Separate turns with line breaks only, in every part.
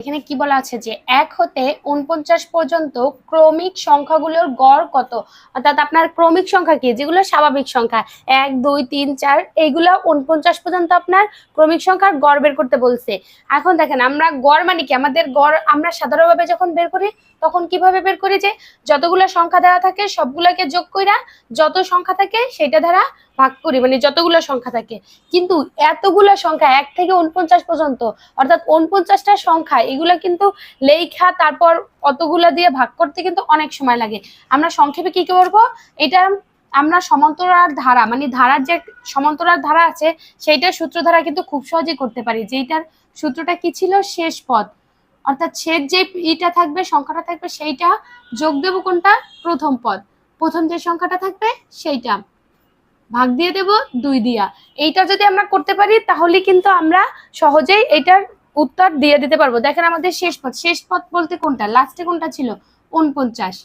এখানে কি বলা আছে যে এক হতে উনপঞ্চাশ পর্যন্ত ক্রমিক সংখ্যাগুলোর গড় কত? অর্থাৎ আপনার ক্রমিক সংখ্যা কি? যেগুলো স্বাভাবিক সংখ্যা। এক, দুই, তিন, চার, এইগুলো উনপঞ্চাশ পর্যন্ত আপনার ক্রমিক সংখ্যার গড় বের করতে বলছে। এখন দেখেন, আমরা গড় মানে কি? আমাদের গড়, আমরা সাধারণভাবে যখন বের করি, তখন কীভাবে বের করি যে, যতগুলো সংখ্যা দেওয়া থাকে, সবগুলোকে যোগ কইরা যত সংখ্যা থাকে, সেটা দ্বারা ভাগ করি মানে যতগুলো সংখ্যা থাকে। কিন্তু এতগুলো সংখ্যা, এক থেকে উনপঞ্চাশ পর্যন্ত, অর্থাৎ উনপঞ্চাশটা সংখ্যা, এগুলো কিন্তু লেখা তারপর অতগুলা দিয়ে ভাগ করতে কিন্তু অনেক সময় লাগে। আমরা সংক্ষেপে কি করব? এটা আমরা সমান্তরাল ধারা মানে ধারার যে সমান্তরাল ধারা আছে, সেইটার সূত্র ধারা কিন্তু খুব সহজেই করতে পারি। যেইটার সূত্রটা কি ছিল? শেষ পদ। অর্থাৎ শেষ যে ইটা থাকবে, সংখ্যাটা থাকবে, সেইটা যোগ দেব কোনটা? প্রথম পদ। প্রথম যে সংখ্যাটা থাকবে, সেইটা। ভাগ দিয়ে দেব, দুই দিয়া। এইটা যদি আমরা করতে পারি, তাহলে কিন্তু আমরা সহজেই এটার উত্তর দিয়ে দিতে পারব। দেখেন আমাদের শেষ পথ। শেষ পথ বলতে কোনটা? লাস্টে কোনটা ছিল? উনপঞ্চাশ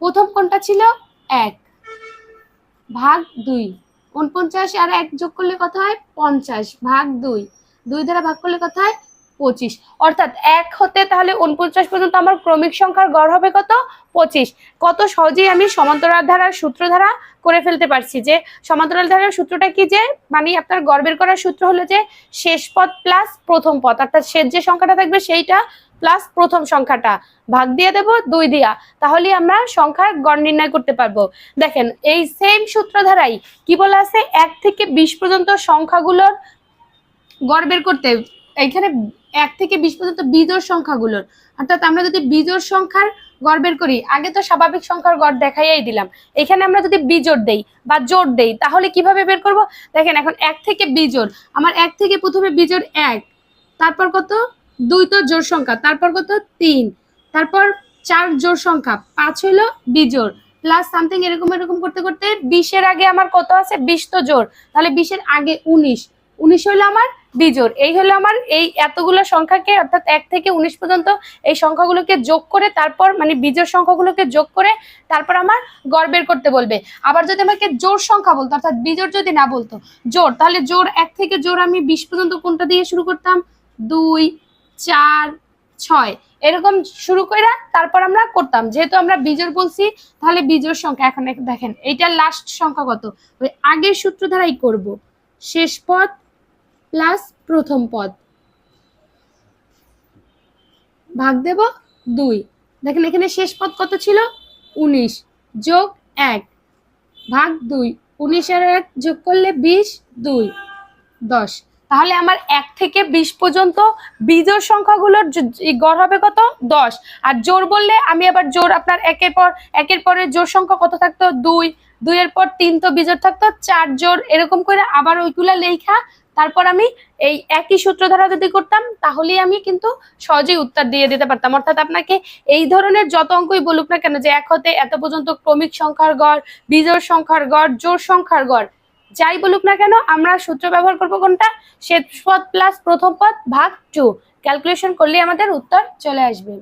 প্রথম কোনটা ছিল? এক। ভাগ দুই। উনপঞ্চাশ আর এক যোগ করলে কত হয়? পঞ্চাশ। ভাগ দুই। দুই দ্বারা ভাগ করলে কত হয়? পঁচিশ। অর্থাৎ এক হতে তাহলে উনপঞ্চাশ পর্যন্ত আমার ক্রমিক সংখ্যার গড় হবে কত? পঁচিশ। কত সহজেই আমি সমান্তরাল ধারার সূত্র ধারা করে ফেলতে পারছি যে, সমান্তরাল ধারার সূত্রটা কি যে? মানে আপনার গড় বের করার সূত্র হলো যে, শেষ পদ প্লাস প্রথম পদ। অর্থাৎ শেষ যে সংখ্যাটা থাকবে সেইটা প্লাস প্রথম সংখ্যাটা। ভাগ দিয়ে দেব, দুই দিয়া। তাহলে আমরা সংখ্যার গড় নির্ণয় করতে পারব। দেখেন, এই সেম সূত্র ধারাই কি বলা আছে? এক থেকে বিশ পর্যন্ত সংখ্যাগুলোর গড় বের করতে এখানে এক থেকে বিশ পর্যন্ত বিজোড় সংখ্যাগুলোর। অর্থাৎ আমরা যদি বিজোড় সংখ্যার গড় বের করি, আগে তো স্বাভাবিক সংখ্যার গড় দেখাইয়াই দিলাম। এখানে আমরা যদি বিজোড় দেই বা জোর দেই, তাহলে কীভাবে বের করব? দেখেন, এখন এক থেকে বিজোড়। আমার এক থেকে প্রথমে বিজোড় এক, তারপর কত? দুই তো জোর সংখ্যা, তারপর কত? তিন, তারপর চার জোর সংখ্যা, পাঁচ হইল বিজোড়। প্লাস সামথিং এরকম এরকম করতে করতে বিশের আগে আমার কত আছে? বিশ তো জোড়। তাহলে বিশের আগে উনিশ। উনিশ হলো আমার বিজোড়। এই হলো আমার এই এতগুলো সংখ্যাকে অর্থাৎ এক থেকে উনিশ পর্যন্ত এই সংখ্যাগুলোকে যোগ করে তারপর মানে বিজোড় সংখ্যাগুলোকে যোগ করে তারপর আমার গড় বের করতে বলবে। আবার যদি আমাকে জোর সংখ্যা বলতো, অর্থাৎ বিজোড় যদি না বলতো জোর তাহলে জোর এক থেকে জোর আমি বিশ পর্যন্ত কোনটা দিয়ে শুরু করতাম? দুই, চার, ছয়। এরকম শুরু করে তারপর আমরা করতাম। যেহেতু আমরা বিজোড় বলছি, তাহলে বিজোর সংখ্যা এখন দেখেন এইটা লাস্ট সংখ্যা কত? ওই আগের সূত্র দ্বারাই করব। শেষ পদ প্লাস প্রথম পদ। ভাগ দেব দুই। দেখেন এখানে শেষ পদ কত ছিল? উনিশ যোগ এক। ভাগ দুই। উনিশ এক যোগ করলে বিশ, দুই, দশ। তাহলে আমার এক থেকে বিশ পর্যন্ত বিজোড় সংখ্যাগুলোর গড় হবে কত? দশ। আর জোর বললে আমি আবার জোর আপনার একের পর, একের পরে জোর সংখ্যা কত থাকতো? দুই। দুইয়ের পর তিন তো বিজোড় থাকতো, চার জোর এরকম করে আবার ওইগুলা লেখা তারপর আমি এই একই সূত্র দ্বারা যদি করতাম, তাহলেই আমি কিন্তু সহজেই উত্তর দিয়ে দিতে পারতাম। অর্থাৎ আপনাকে এই ধরনের যত অঙ্কই বলুক না কেন, যে এক হতে এত পর্যন্ত ক্রমিক সংখ্যার গড়, বিজোড় সংখ্যার গড় জোর সংখ্যার গড়, যাই বলুক না কেন, আমরা সূত্র ব্যবহার করব কোনটা? শেষ পদ প্লাস প্রথম পদ ভাগ টু ক্যালকুলেশন করলে আমাদের উত্তর চলে আসবে।